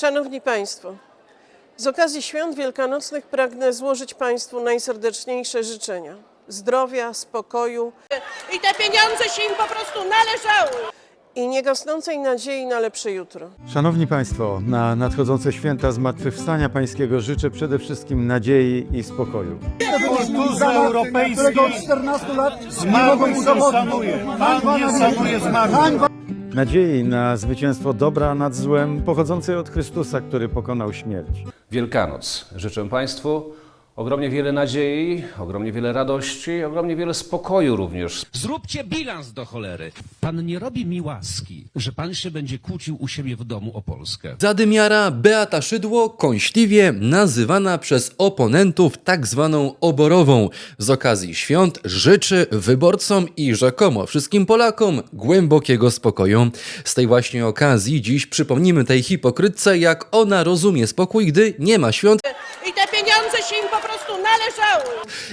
Szanowni Państwo, z okazji świąt wielkanocnych pragnę złożyć Państwu najserdeczniejsze życzenia zdrowia, spokoju I te pieniądze się im po prostu należały. i niegasnącej nadziei na lepsze jutro. Szanowni Państwo, na nadchodzące święta Zmartwychwstania Pańskiego życzę przede wszystkim nadziei i spokoju. kulturze europejskiej którego od 14 lat zmarłych się szanuje. Pan nie szanuje zmarłych. Nadziei na zwycięstwo dobra nad złem pochodzącej od Chrystusa, który pokonał śmierć. Wielkanoc. Życzę Państwu ogromnie wiele nadziei, ogromnie wiele radości, ogromnie wiele spokoju również. Zróbcie bilans do cholery. Pan nie robi mi łaski, że pan się będzie kłócił u siebie w domu o Polskę. Zadymiara Beata Szydło kąśliwie nazywana przez oponentów tak zwaną oborową. Z okazji świąt życzy wyborcom i rzekomo wszystkim Polakom głębokiego spokoju. Z tej właśnie okazji dziś przypomnimy tej hipokrytce, jak ona rozumie spokój, gdy nie ma świąt I te pieniądze się im po prostu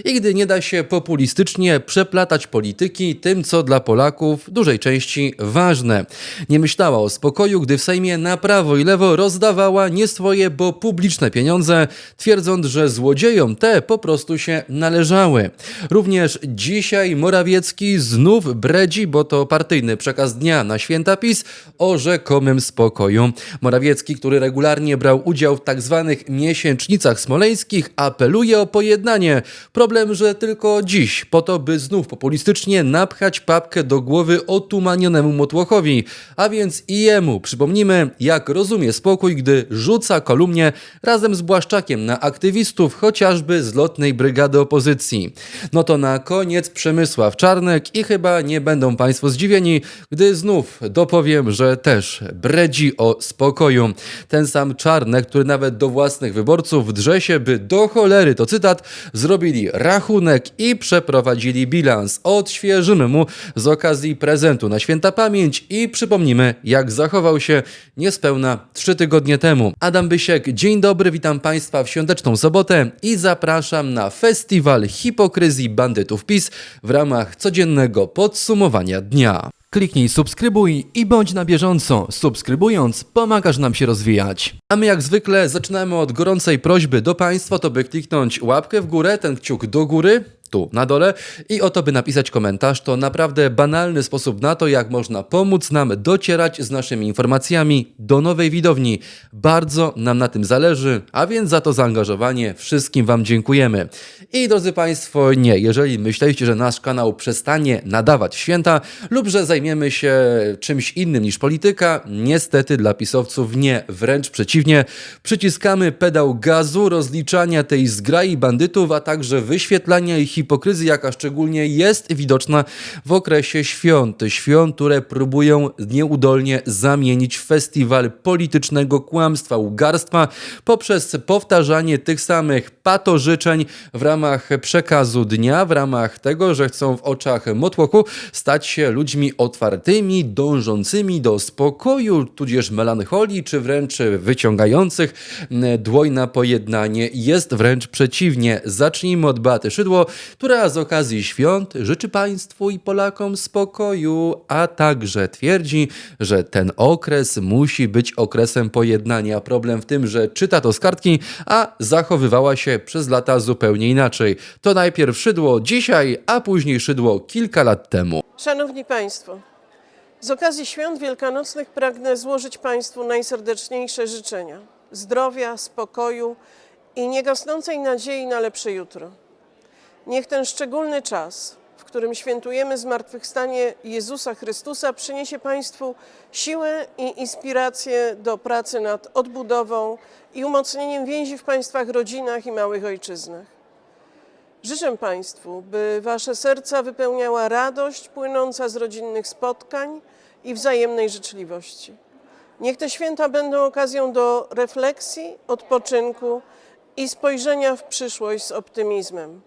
i gdy nie da się populistycznie przeplatać polityki tym, co dla Polaków dużej części ważne. Nie myślała o spokoju, gdy w Sejmie na prawo i lewo rozdawała nie swoje, bo publiczne pieniądze, twierdząc, że złodziejom te po prostu się należały. Również dzisiaj Morawiecki znów bredzi, bo to partyjny przekaz dnia na święta PiS o rzekomym spokoju. Morawiecki, który regularnie brał udział w tak zwanych miesięcznicach smoleńskich, apeluje o pojednanie. Problem, że tylko dziś, po to, by znów populistycznie napchać papkę do głowy otumanionemu Motłochowi. A więc i jemu przypomnimy, jak rozumie spokój, gdy rzuca kolumnie razem z Błaszczakiem na aktywistów chociażby z lotnej brygady opozycji. No to na koniec Przemysław Czarnek i chyba nie będą Państwo zdziwieni, gdy znów dopowiem, że też bredzi o spokoju. Ten sam Czarnek, który nawet do własnych wyborców drze się, by do cholery, to cytat, zrobili rachunek i przeprowadzili bilans. Odświeżymy mu z okazji prezentu na święta pamięć i przypomnimy, jak zachował się niespełna trzy tygodnie temu. Adam Bysiek, dzień dobry, witam Państwa w świąteczną sobotę i zapraszam na festiwal hipokryzji bandytów PiS w ramach codziennego podsumowania dnia. Kliknij subskrybuj i bądź na bieżąco. Subskrybując pomagasz nam się rozwijać. A my jak zwykle zaczynamy od gorącej prośby do Państwa, to by kliknąć łapkę w górę, ten kciuk do góry, tu na dole i o to by napisać komentarz. To naprawdę banalny sposób na to, jak można pomóc nam docierać z naszymi informacjami do nowej widowni. Bardzo nam na tym zależy, a więc za to zaangażowanie wszystkim Wam dziękujemy. I drodzy Państwo, nie, jeżeli myśleliście, że nasz kanał przestanie nadawać święta lub że zajmiemy się czymś innym niż polityka, niestety dla pisowców nie, wręcz przeciwnie. Przyciskamy pedał gazu, rozliczania tej zgrai bandytów, a także wyświetlania ich hipokryzji, jaka szczególnie jest widoczna w okresie świąt. Świąt, które próbują nieudolnie zamienić festiwal politycznego kłamstwa, ugarstwa poprzez powtarzanie tych samych patożyczeń w ramach przekazu dnia, w ramach tego, że chcą w oczach motłochu stać się ludźmi otwartymi, dążącymi do spokoju, tudzież melancholii, czy wręcz wyciągających dłoń na pojednanie. Jest wręcz przeciwnie. Zacznijmy od Beaty Szydło, która z okazji świąt życzy Państwu i Polakom spokoju, a także twierdzi, że ten okres musi być okresem pojednania. Problem w tym, że czyta to z kartki, a zachowywała się przez lata zupełnie inaczej. To najpierw Szydło dzisiaj, a później Szydło kilka lat temu. Szanowni Państwo, z okazji świąt wielkanocnych pragnę złożyć Państwu najserdeczniejsze życzenia zdrowia, spokoju i niegasnącej nadziei na lepsze jutro. Niech ten szczególny czas, którym świętujemy zmartwychwstanie Jezusa Chrystusa, przyniesie Państwu siłę i inspirację do pracy nad odbudową i umocnieniem więzi w Państwach rodzinach i małych ojczyznach. Życzę Państwu, by Wasze serca wypełniała radość płynąca z rodzinnych spotkań i wzajemnej życzliwości. Niech te święta będą okazją do refleksji, odpoczynku i spojrzenia w przyszłość z optymizmem.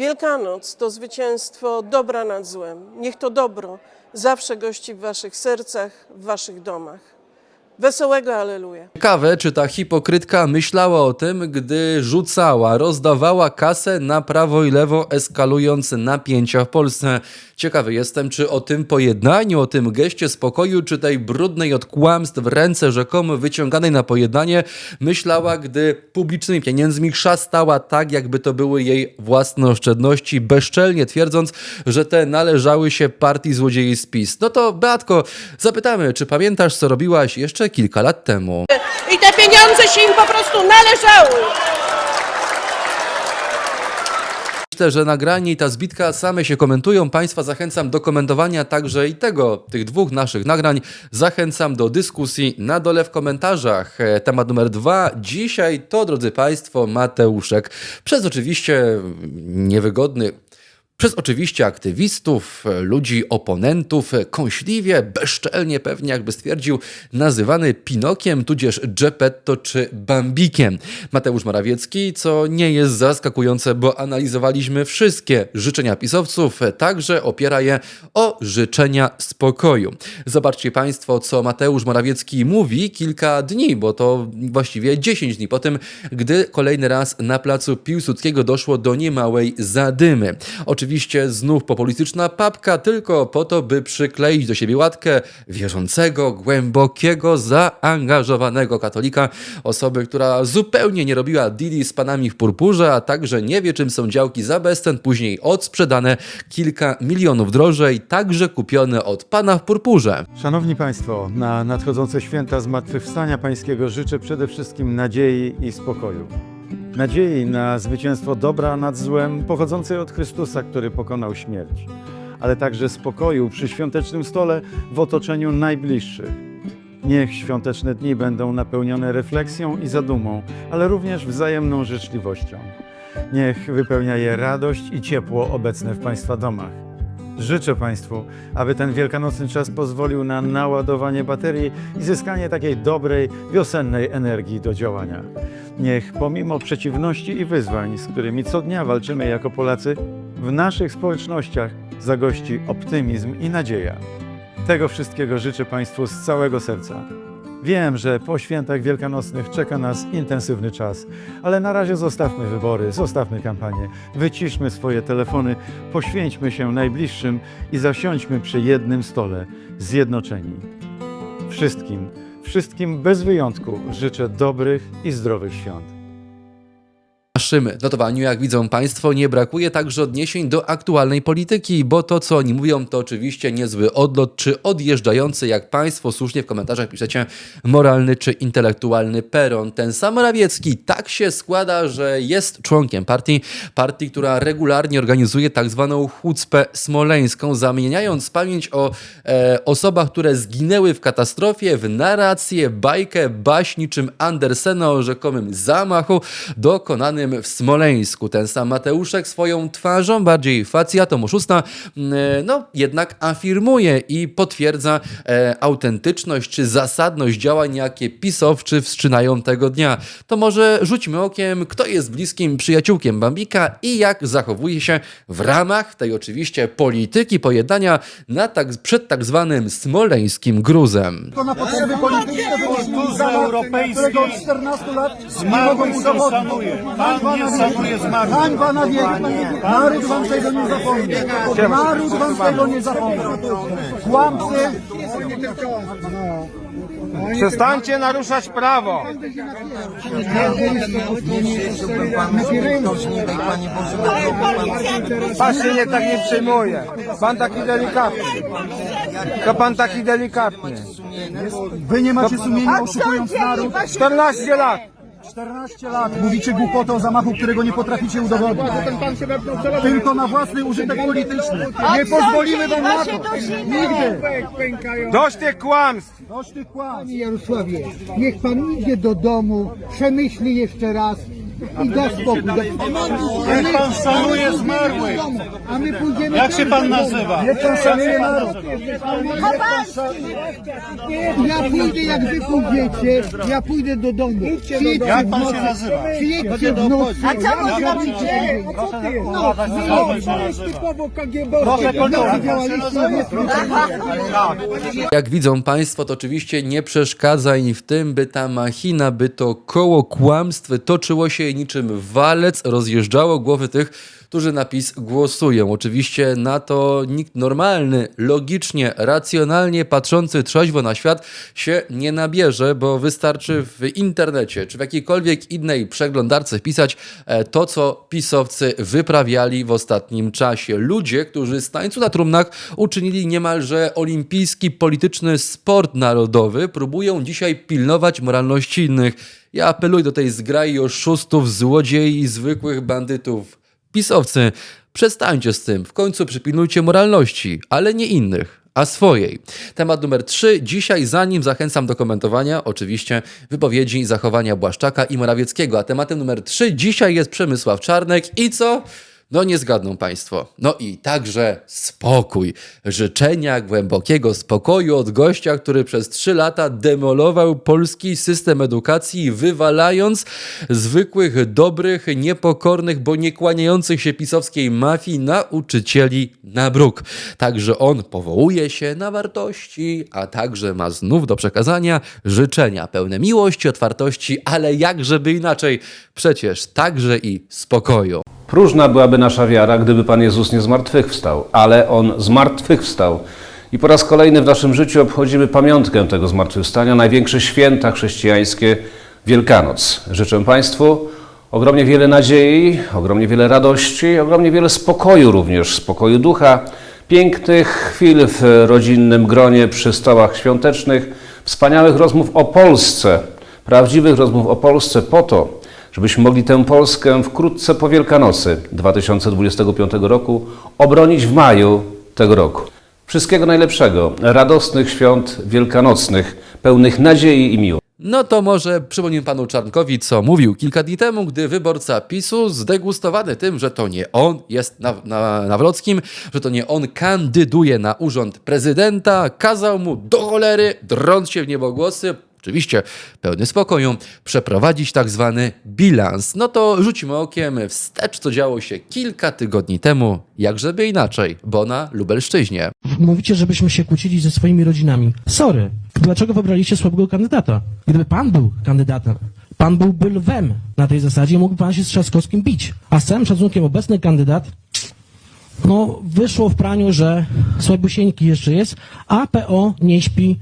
Wielkanoc to zwycięstwo dobra nad złem. Niech to dobro zawsze gości w Waszych sercach, w Waszych domach. Wesołego Aleluja. Ciekawe, czy ta hipokrytka myślała o tym, gdy rzucała, rozdawała kasę na prawo i lewo, eskalując napięcia w Polsce. Ciekawy jestem, czy o tym pojednaniu, o tym geście spokoju, czy tej brudnej od kłamstw w ręce rzekomo wyciąganej na pojednanie myślała, gdy publicznymi pieniędzmi szastała tak, jakby to były jej własne oszczędności, bezczelnie twierdząc, że te należały się partii złodziei z PiS. No to Beatko, zapytamy, czy pamiętasz, co robiłaś jeszcze kilka lat temu? I te pieniądze się im po prostu należały. Myślę, że nagranie i ta zbitka same się komentują. Państwa zachęcam do komentowania także i tego, tych dwóch naszych nagrań. Zachęcam do dyskusji na dole w komentarzach. E, Temat numer dwa. Dzisiaj to, drodzy Państwo, Mateuszek. Przez oczywiście niewygodny przez oczywiście aktywistów, ludzi oponentów, kąśliwie, bezczelnie pewnie jakby stwierdził, nazywany Pinokiem, tudzież Geppetto czy Bambikiem. Mateusz Morawiecki, co nie jest zaskakujące, bo analizowaliśmy wszystkie życzenia pisowców, także opiera je o życzenia spokoju. Zobaczcie Państwo, co Mateusz Morawiecki mówi kilka dni, bo to właściwie 10 dni po tym, gdy kolejny raz na placu Piłsudskiego doszło do niemałej zadymy. Oczywiście znów populistyczna papka, tylko po to, by przykleić do siebie łatkę wierzącego, głębokiego, zaangażowanego katolika, osoby, która zupełnie nie robiła deali z panami w purpurze, a także nie wie, czym są działki za bezcen, później odsprzedane kilka milionów drożej, także kupione od pana w purpurze. Szanowni Państwo, na nadchodzące święta Zmartwychwstania Pańskiego życzę przede wszystkim nadziei i spokoju. Nadziei na zwycięstwo dobra nad złem pochodzącej od Chrystusa, który pokonał śmierć, ale także spokoju przy świątecznym stole w otoczeniu najbliższych. Niech świąteczne dni będą napełnione refleksją i zadumą, ale również wzajemną życzliwością. Niech wypełnia je radość i ciepło obecne w Państwa domach. Życzę Państwu, aby ten wielkanocny czas pozwolił na naładowanie baterii i zyskanie takiej dobrej, wiosennej energii do działania. Niech pomimo przeciwności i wyzwań, z którymi co dnia walczymy jako Polacy, w naszych społecznościach zagości optymizm i nadzieja. Tego wszystkiego życzę Państwu z całego serca. Wiem, że po świętach wielkanocnych czeka nas intensywny czas, ale na razie zostawmy wybory, zostawmy kampanię, wyciszmy swoje telefony, poświęćmy się najbliższym i zasiądźmy przy jednym stole, zjednoczeni. Wszystkim, wszystkim bez wyjątku życzę dobrych i zdrowych świąt. Naszym notowaniu, jak widzą Państwo, nie brakuje także odniesień do aktualnej polityki, bo to, co oni mówią, to oczywiście niezły odlot, czy odjeżdżający, jak Państwo słusznie w komentarzach piszecie, moralny czy intelektualny peron. Ten sam Morawiecki tak się składa, że jest członkiem partii, partii, która regularnie organizuje tak zwaną chucpę smoleńską, zamieniając pamięć o e, osobach, które zginęły w katastrofie, w narrację, bajkę, baśni, czym Andersena o rzekomym zamachu dokonanym w Smoleńsku. Ten sam Mateuszek swoją twarzą, bardziej facjatą oszusta, mm, no jednak afirmuje i potwierdza e, autentyczność czy zasadność działań, jakie pisowczy wszczynają tego dnia. To może rzućmy okiem, kto jest bliskim przyjaciółkiem Bambika i jak zachowuje się w ramach tej oczywiście polityki pojednania na tak, przed tak zwanym smoleńskim gruzem. To na potrzeby polityczne którego od 14 lat nie mogą udowodnić. Pan nie szanuje zmarłych. Hańba na wieki. Naród wam tego nie zapomnie. Naród wam tego nie zapomnie. Kłamcy. Przestańcie naruszać prawo. Pan się nie tak nie przejmuje. Pan taki delikatny. To pan taki delikatny. Wy nie macie sumienia oszukując naród. 14 lat. 14 lat mówicie głupoty o zamachu, którego nie potraficie udowodnić. Tylko na własny użytek polityczny. Nie pozwolimy wam na to. Nigdy. Dość tych kłamstw. Dość tych kłamstw. Panie Jarosławie, niech pan idzie do domu, przemyśli jeszcze raz i da spokój. Niech pan szanuje zmarłych. A my pójdziemy Jak się pan nazywa? Niech pan szanuje naród. Ja pójdę jak wy pójdziecie, ja pójdę do domu. Przyjedźcie Jak w pan nocy. się nazywa? Przyjedźcie w nocy. A co można? No, nazywa? Proszę kontrolować. Jak pan się nazywa? Jak widzą Państwo, to oczywiście nie przeszkadza im w tym, by ta machina, by to koło kłamstw toczyło się niczym walec, rozjeżdżało głowy tych, którzy na PiS głosują. Oczywiście na to nikt normalny, logicznie, racjonalnie patrzący trzeźwo na świat się nie nabierze, bo wystarczy w internecie czy w jakiejkolwiek innej przeglądarce wpisać e, to, co pisowcy wyprawiali w ostatnim czasie. Ludzie, którzy z tańcu na trumnach uczynili niemalże olimpijski polityczny sport narodowy, próbują dzisiaj pilnować moralności innych. Ja apeluję do tej zgrai oszustów, złodziei i zwykłych bandytów. Pisowcy, przestańcie z tym, w końcu przypilnujcie moralności, ale nie innych, a swojej. Temat numer 3. Dzisiaj, zanim zachęcam do komentowania, oczywiście wypowiedzi i zachowania Błaszczaka i Morawieckiego. A tematem numer 3 dzisiaj jest Przemysław Czarnek i co? No nie zgadną Państwo. No i także spokój. Życzenia głębokiego spokoju od gościa, który przez trzy lata demolował polski system edukacji, wywalając zwykłych, dobrych, niepokornych, bo nie kłaniających się pisowskiej mafii nauczycieli na bruk. Także on powołuje się na wartości, a także ma znów do przekazania życzenia pełne miłości, otwartości, ale jakżeby inaczej, przecież także i spokoju. Próżna byłaby nasza wiara, gdyby Pan Jezus nie zmartwychwstał, ale On zmartwychwstał. I po raz kolejny w naszym życiu obchodzimy pamiątkę tego zmartwychwstania, największe święta chrześcijańskie Wielkanoc. Życzę Państwu ogromnie wiele nadziei, ogromnie wiele radości, ogromnie wiele spokoju również, spokoju ducha, pięknych chwil w rodzinnym gronie przy stołach świątecznych, wspaniałych rozmów o Polsce, prawdziwych rozmów o Polsce po to, żebyśmy mogli tę Polskę wkrótce po Wielkanocy 2025 roku obronić w maju tego roku. Wszystkiego najlepszego, radosnych świąt wielkanocnych, pełnych nadziei i miłości. No to może przypomnę panu Czarnkowi, co mówił kilka dni temu, gdy wyborca PiSu, zdegustowany tym, że to nie on jest na, na, że to nie on kandyduje na urząd prezydenta, kazał mu do cholery, drąc się w niebogłosy, oczywiście pełny spokoju, przeprowadzić tak zwany bilans. No to rzucimy okiem wstecz, co działo się kilka tygodni temu, jakżeby inaczej, bo na Lubelszczyźnie. Mówicie, żebyśmy się kłócili ze swoimi rodzinami. Sorry. Dlaczego wybraliście słabego kandydata? Gdyby pan był kandydatem, pan byłby lwem na tej zasadzie, mógłby pan się z Trzaskowskim bić. A z całym szacunkiem obecny kandydat, no wyszło w praniu, że słabusieńki jeszcze jest, a PO nie śpi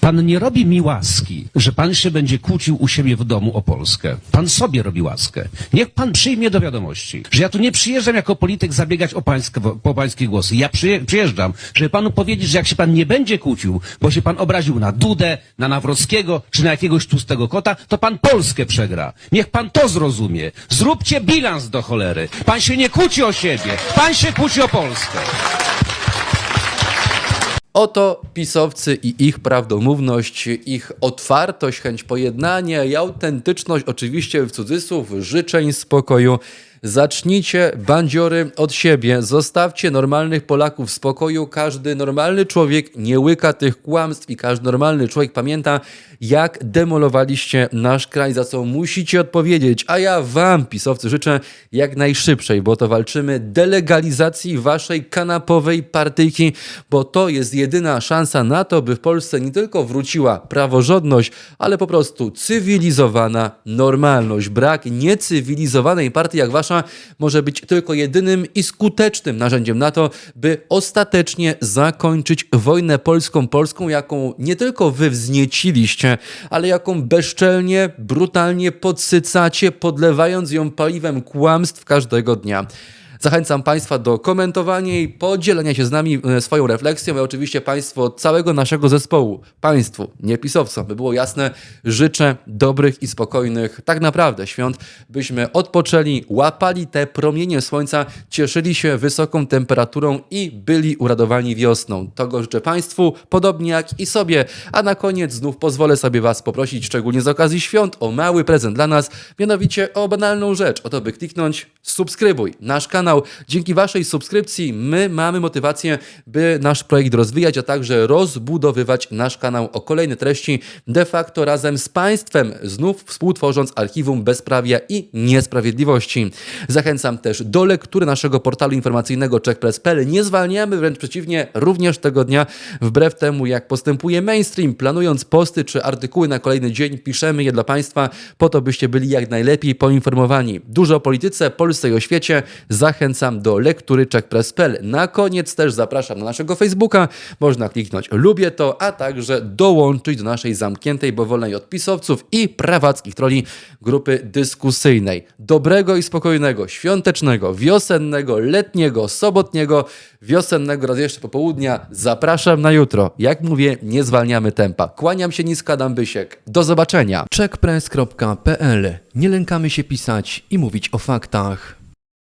Pan nie robi mi łaski, że pan się będzie kłócił u siebie w domu o Polskę. Pan sobie robi łaskę. Niech pan przyjmie do wiadomości, że ja tu nie przyjeżdżam jako polityk zabiegać o, pańskie, po pańskie głosy. Ja przyje, przyjeżdżam, żeby panu powiedzieć, że jak się pan nie będzie kłócił, bo się pan obraził na Dudę, na Nawrockiego, czy na jakiegoś tłustego kota, to pan Polskę przegra. Niech pan to zrozumie. Zróbcie bilans do cholery. Pan się nie kłóci o siebie. Pan się kłóci o Polskę. Oto pisowcy i ich prawdomówność, ich otwartość, chęć pojednania i autentyczność, oczywiście w cudzysłów, życzeń spokoju. Zacznijcie bandziory od siebie, zostawcie normalnych Polaków w spokoju. Każdy normalny człowiek nie łyka tych kłamstw i każdy normalny człowiek pamięta, jak demolowaliście nasz kraj, za co musicie odpowiedzieć. A ja wam, pisowcy, życzę jak najszybszej, bo to walczymy delegalizacji waszej kanapowej partyjki, bo to jest jedyna szansa na to, by w Polsce nie tylko wróciła praworządność, ale po prostu cywilizowana normalność. Brak niecywilizowanej partii jak wasza może być tylko jedynym i skutecznym narzędziem na to, by ostatecznie zakończyć wojnę polską polską, jaką nie tylko wy wznieciliście, ale jaką bezczelnie, brutalnie podsycacie, podlewając ją paliwem kłamstw każdego dnia. Zachęcam Państwa do komentowania i podzielenia się z nami e, swoją refleksją. I oczywiście Państwo od całego naszego zespołu, Państwu, nie pisowcom, by było jasne, życzę dobrych i spokojnych, tak naprawdę świąt, byśmy odpoczęli, łapali te promienie słońca, cieszyli się wysoką temperaturą i byli uradowani wiosną. Tego życzę Państwu, podobnie jak i sobie. A na koniec znów pozwolę sobie Was poprosić, szczególnie z okazji świąt, o mały prezent dla nas, mianowicie o banalną rzecz. O to, by kliknąć subskrybuj nasz kanał. Dzięki Waszej subskrypcji my mamy motywację, by nasz projekt rozwijać, a także rozbudowywać nasz kanał o kolejne treści, de facto razem z Państwem, znów współtworząc archiwum bezprawia i niesprawiedliwości. Zachęcam też do lektury naszego portalu informacyjnego checkpress.pl. Nie zwalniamy, wręcz przeciwnie, również tego dnia, wbrew temu jak postępuje mainstream, planując posty czy artykuły na kolejny dzień, piszemy je dla Państwa po to, byście byli jak najlepiej poinformowani. Dużo o polityce, Polsce i o świecie. Zachęcam do lektury checkpress.pl. Na koniec też zapraszam na naszego Facebooka. Można kliknąć lubię to, a także dołączyć do naszej zamkniętej, bo wolnej od i prawackich troli grupy dyskusyjnej. Dobrego i spokojnego, świątecznego, wiosennego, letniego, sobotniego, wiosennego, raz jeszcze popołudnia. Zapraszam na jutro. Jak mówię, nie zwalniamy tempa. Kłaniam się nisko, Adam Bysiek. Do zobaczenia. checkpress.pl. Nie lękamy się pisać i mówić o faktach.